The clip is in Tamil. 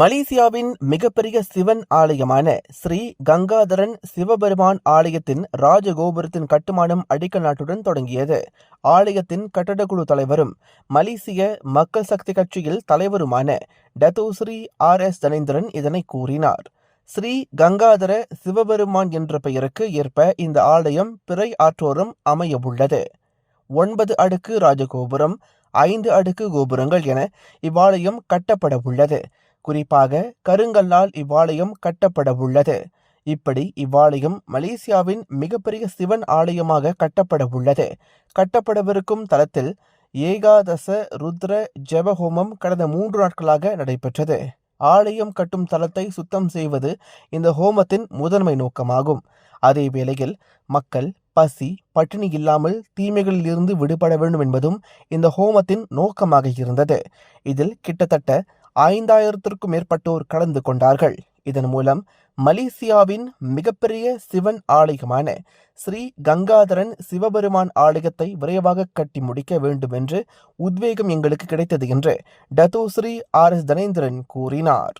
மலேசியாவின் மிகப்பெரிய சிவன் ஆலயமான ஸ்ரீ கங்காதரன் சிவபெருமான் ஆலயத்தின் ராஜகோபுரத்தின் கட்டுமானம் அடிக்கல் நாட்டுடன் தொடங்கியது. ஆலயத்தின் கட்டடக்குழு தலைவரும் மலேசிய மக்கள் சக்தி கட்சியில் தலைவருமான டத்தோஸ்ரீ ஆர் எஸ் தனேந்திரன் இதனை கூறினார். ஸ்ரீ கங்காதர சிவபெருமான் என்ற பெயருக்கு ஏற்ப இந்த ஆலயம் பிறை ஆற்றோரும் அமையவுள்ளது. ஒன்பது அடுக்கு ராஜகோபுரம் ஐந்து அடுக்கு கோபுரங்கள் என இவ்வாலயம் கட்டப்பட உள்ளது குறிப்பாக கருங்கல்லால் இவ்வாலயம் கட்டப்படவுள்ளது. இப்படி இவ்வாலயம் மலேசியாவின் மிகப்பெரிய சிவன் ஆலயமாக கட்டப்படவுள்ளது. கட்டப்படவிருக்கும் தலத்தில் ஏகாதச ருத்ர ஜெபஹோமம் கடந்த மூன்று நாட்களாக நடைபெற்றது. ஆலயம் கட்டும் தலத்தை சுத்தம் செய்வது இந்த ஹோமத்தின் முதன்மை நோக்கமாகும். அதே வேளையில் மக்கள் பசி பட்டினி இல்லாமல் தீமைகளில் இருந்து விடுபட வேண்டும் என்பதும் இந்த ஹோமத்தின் நோக்கமாக இருந்தது. இதில் கிட்டத்தட்ட ஐந்தாயிரத்திற்கும் மேற்பட்டோர் கலந்து கொண்டார்கள். இதன் மூலம் மலேசியாவின் மிகப்பெரிய சிவன் ஆலயமான ஸ்ரீ கங்காதரன் சிவபெருமான் ஆலயத்தை விரைவாக கட்டி முடிக்க வேண்டும் என்று உத்வேகம் எங்களுக்கு கிடைத்தது என்று டத்தோஸ்ரீ ஆர் எஸ் தனேந்திரன் கூறினார்.